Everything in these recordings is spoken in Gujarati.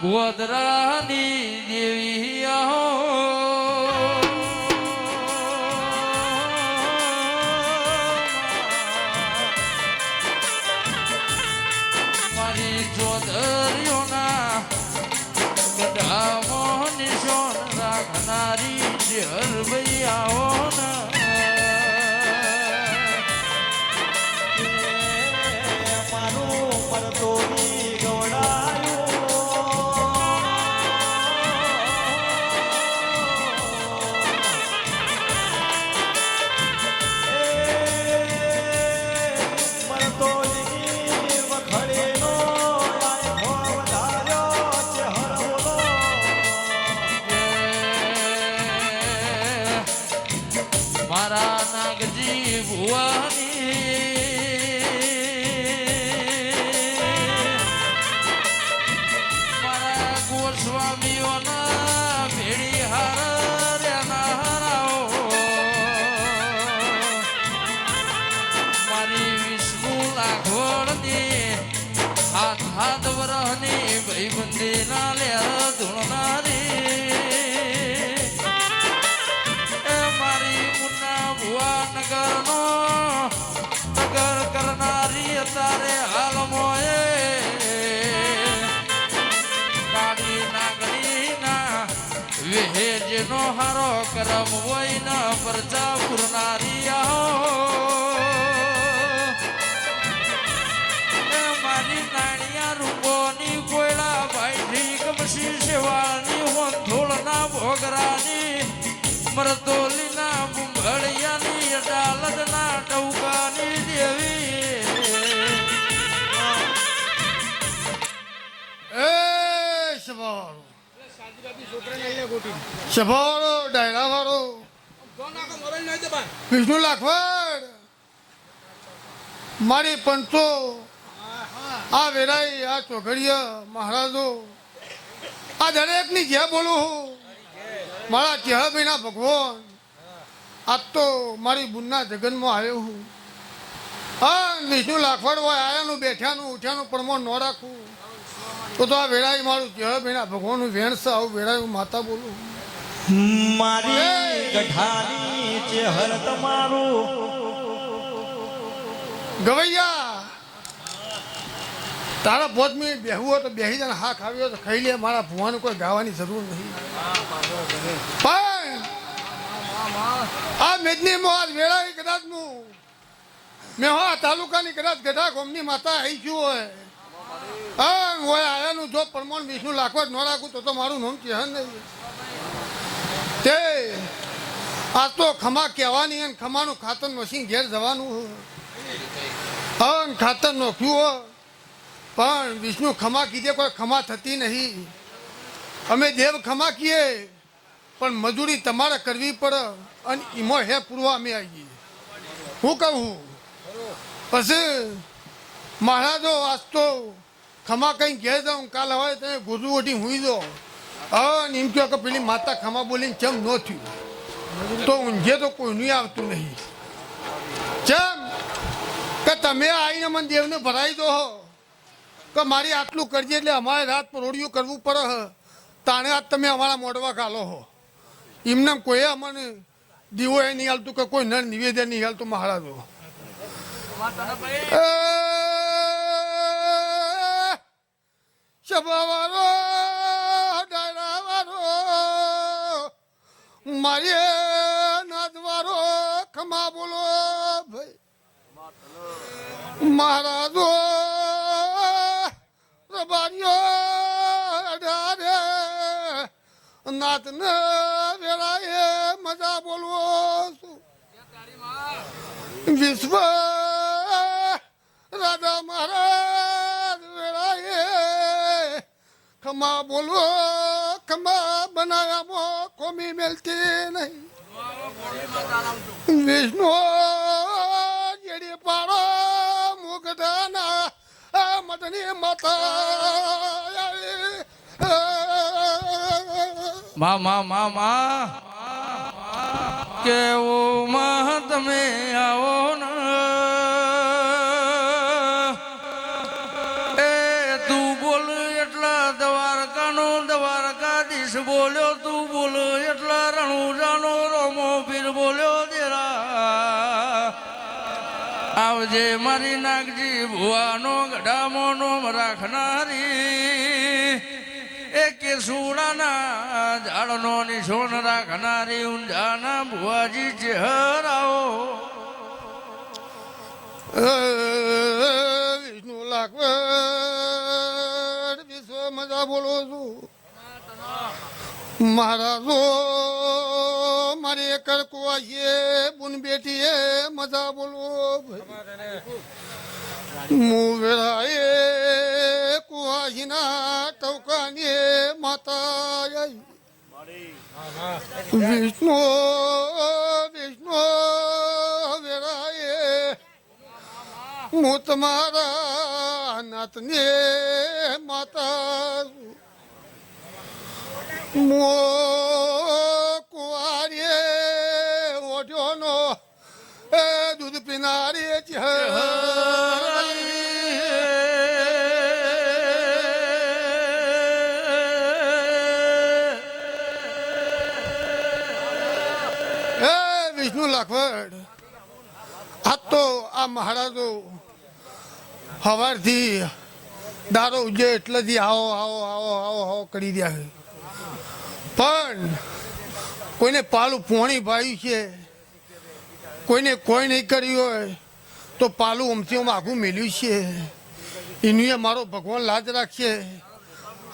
ગોધરાની દેવી આહો મારી ચોધરીઓના ગઢામો નિશોન રાખનારી ભૈયાઓ વરહની ભાઈબંધી ના લે ધૂળનારી એ મારી મુન્ના ભુવા નગરનો નગર કરનારી અત્યારે હાલ મોએ કાળી નાગણીના વેહેજનો હારો કરમ હોય ન પરચા પૂરનારી ભોગરાની મરતોલીના બુંભળિયાની અડાલતના ટૌકાની દેવી. એ સભાવાળો મારી પંચો. આ વેરાઈ, આ ચોઘડિયા, મહારાજો. આ દરેકની જે બોલું હું મારા ચેહભાઈના ભગવાન. આજ તો મારી બુનના જગનમાં આવ્યો હું. હા નીચું લાખવડ હોય આયાનું બેઠાનું ઉઠ્યાનું પ્રમાણ ન રાખું. તો તો આ વેળાએ મારું ચેહભાઈના ભગવાનનું વેણ છે આવું વેળાએ હું માતા બોલું. મારી ગઢાની ચહેર તમારું. ગવૈયા! તારા પોત મિનિટ બેહવું હોય તો બેહી જાય હા ખાવી હોય તો ખાઈ લે, મારા ભુવાનું કોઈ ગાવાની જરૂર નહીં. પણ આ મેદનીમાં આજ વેળાએ કદાચ હું, મેં હા, તાલુકાની કદાચ ગઢા ગોમની માતા આવી ગયું હોય. હા હોય જો પ્રમાણ વિષ્ણુ જ ન રાખું તો મારું નામ ચેહન નહીં. તે આ તો ખમા કહેવાની અને ખમાનું ખાતર મશીન ઘેર જવાનું. હા ખાતર નોખ્યું હો પણ વિષ્ણુ ખમા કીધે, કોઈ ખમા થતી નહીં. અમે દેવ ખમા કીએ, પણ મજૂરી તમારે કરવી પડે અને એમાં હે પૂરવા અમે આવીએ. હું કહું પછી મહારાજો આજ ખમા કંઈ ઘેર જાઉં, કાલ હોય તો ગુરુ ઓઢી હુઈ દો હા અને એમ કહો કે પેલી માતા ખમા બોલીને ચમ ન થયું? તો ઊંઘે તો કોઈનું આવતું નહીં. ચમ કે તમે આવીને મને દેવને ભરાઈ દો. કે મારી આટલું કરજે એટલે અમારે રાત પરોડિયું કરવું પડે તાણે આજ તમે અમારા મોડવા ગાલો હો. એમને કોઈ અમને દીવો એ નહીં હાલતું કે કોઈ નળ નિવેદન નહીં હાલતું મહારાજો એ, વારો મારી નાદવારો ખમા બોલો ભાઈ. મહારાજો અઢારે નાતને વેળાએ મજા બોલવો છું. વિશ્વ રાધા મહારાજ વેળાએ ખમા બોલવો ખમા બનાવ્યામાં કોમી મેલતી નહીં. વિષ્ણુ આ મટની માતા માં તમે આવો ને. એ તું બોલ એટલા દ્વારકાનો દ્વારકાધીશ બોલ્યો તું બોલ એટલા રણુજાનો આવજે મારી નાગજી, ભુવાનો ગઢામોનો રાખનારી એ કેસુડાના ઝાડનો નિશોન રાખનારી, ઊંઝાના ભુવાજી ચહેરાઓ વિષ્ણુ લાખવડ, વિશ્વ મજા બોલો છું. મહારાજો મારી એકર કુવાશીએ બુન બેટીએ મજા બોલો મુવેરાએ કુવાશીના ટવકાની માતા વિષ્ણુ વિષ્ણુ વેરાએ હું તમારા નાતને માતા. મો પીનારી હે વિષ્ણુ લાખવડ, આ તો આ મહારાજો હવારથી દારો ઉજે એટલેથી આવો આવો આવો આવો આવો કરી રહ્યા છે. પણ કોઈને પાલું પોણી પાયું છે. કોઈને કોઈ નહીં કર્યું હોય, તો પાલું આમ આખું મેલ્યું છે. એનું મારો ભગવાન લાજ રાખશે.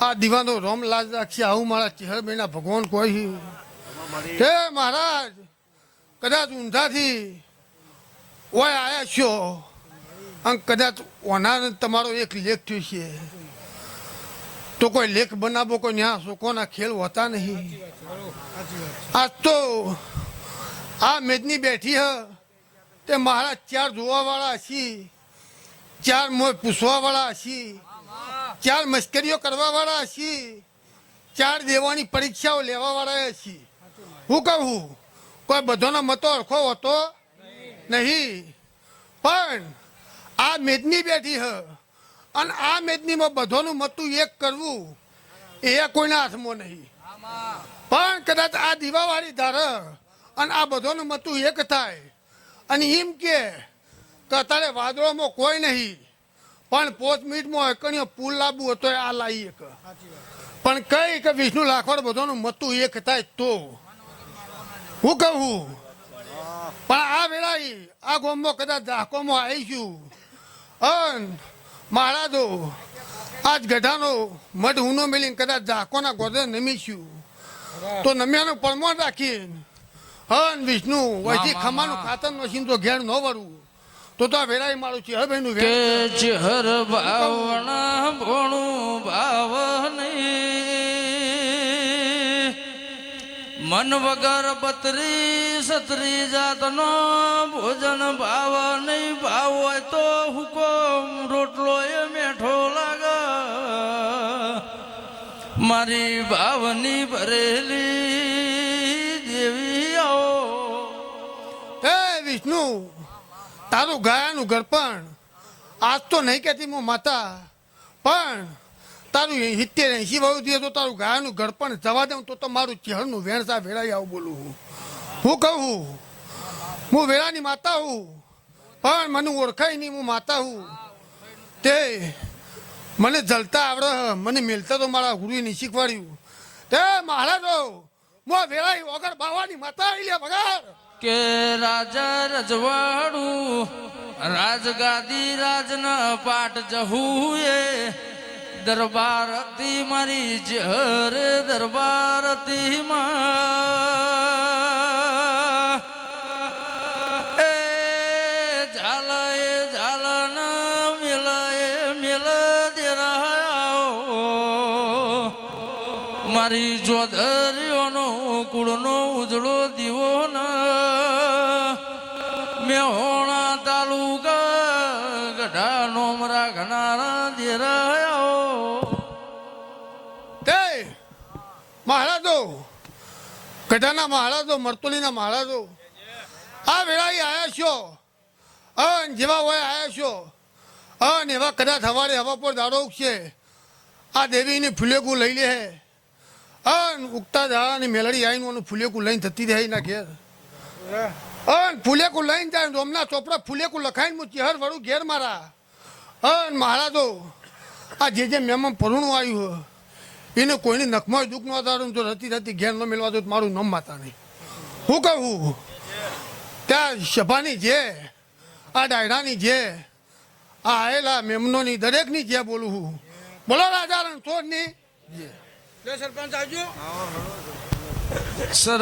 આ દીવાનો રોમ લાજ રાખશે. આવું મારા ચહેરભાઈના ભગવાન કોઈ હે મહારાજ, કદાચ ઊંધાથી ઓય આયા છો. અને કદાચ ઓના તમારો એક લેખ થયો છે. તો કોઈ લેખ બનાવો કોઈ ન્યા શોકોના ખેલ હોતા નહીં. આજ તો આ મેદની બેઠી હ. તે મારા ચાર જોવાવાળા હશી. ચાર મોય પૂછવાવાળા હશી. ચાર મશ્કરીઓ કરવાવાળા હશી. ચાર દેવાની પરીક્ષાઓ લેવાવાળા હશી. હું કહું કોઈ બધોનો મતો અરખો હોતો નહીં. પણ આ મેદની બેઠી હ. અને આ મેદનીમાં બધાનું મતું એક કરવું એ કોઈના હાથમાં નહીં. પણ કદાચ આ દીવાવાળી ધાર અને આ બધાનું મતું એક થાય. અને એમ કે અત્યારે વાદળોમાં કોઈ નહીં. પણ પોચ મિનિટમાં એકણીઓ પુલ લાવવું હતો આ લાવી એક પણ કઈ કે વિષ્ણુ લાખોડ બધાનું મતું એક થાય તો? હું કહું? પણ આ વેળાએ આ ગોમમાં કદાચ ધાકોમાં આવીશું. અન મહારાજો આજ ગઢાનો મઢ ઊનો મેલીને કદાચ ધાકોના ગોદરે નમીશું. તો નમ્યાનું પરમાણ રાખીને હન વિષ્ણુ વૈથી ખમાનું ખાતર નસીન તો ઘેર ન વળવું તો તો વેળાએ મારું છે હવે એનું કે ચહર ભાવના ભોણું ભાવ નહીં મન વગર બત્રી સત્રી જાતનો ભોજન ભાવ નહીં ભાવ હોય તો હુકમ રોટલો એ મેઠો લાગે. મારી ભાવની ભરેલી વિષ્ણુ તારું ગાયાનું ગરપણ આજ તો નહીં કહેતી હું માતા, પણ તારું સિત્તેર એંશી વાળું થયું તો તારું ગાયાનું ગરપણ જવા દઉં તો મારું ચહેરનું વેણસા વેળાઈ આવું બોલું હું. હું કહું હું? વેળાની માતા હું, પણ મને ઓળખાય નહીં હું માતા હું. તે મને જલતા આવડે મને મેલતા તો મારા ગુરુએ નહીં શીખવાડ્યું. તે મહારાજો આ વેળાઈ વગર બાવાની માતા આવી લે વગર. કે રાજા રજવાડું, રાજગાદી રાજના પાટ જહું એ દરબાર હતી મારી જહર દરબાર હતી એ ઝાલ એ ઝાલ ના મારી જોધરીઓનો મેહોણા તાલુકા ગઢા નોમરા ઘનારા રહ્યો. તે મહારાજો, ગઢાના મહારાજો, મરતુલીના મહારાજો, આ વેળાએ આવ્યા છો? અન જેવા હોય આયા છો? અન એવા કદાચ હવારે હવા પર દાડો ઉગશે. આ દેવીની ફૂલેકું લઈ લે અન ઉગતા દાડાની મેલડી આવીને ઓનું ફૂલેકું લઈને થતી રહે એના ઘેર. હા ફૂલેકું લઈને જાય રોમના ચોપડા ફૂલેકું લખાઈને હું ચહેર વળું ઘેર મારા. અન મારા તો આ જે જે મેમાં પરુણું આવ્યું હોય એને કોઈની નખમાં દુઃખ ન દાડું જો રતી રતી ઘેર ન મેળવા દો તો મારું નમ માતા નહીં. હું કહું? ત્યાં સભાની જે આ ડાયરાની જે આ આયેલા મેમનોની દરેકની જે બોલું હું. બોલો રાજા રણછોડની સર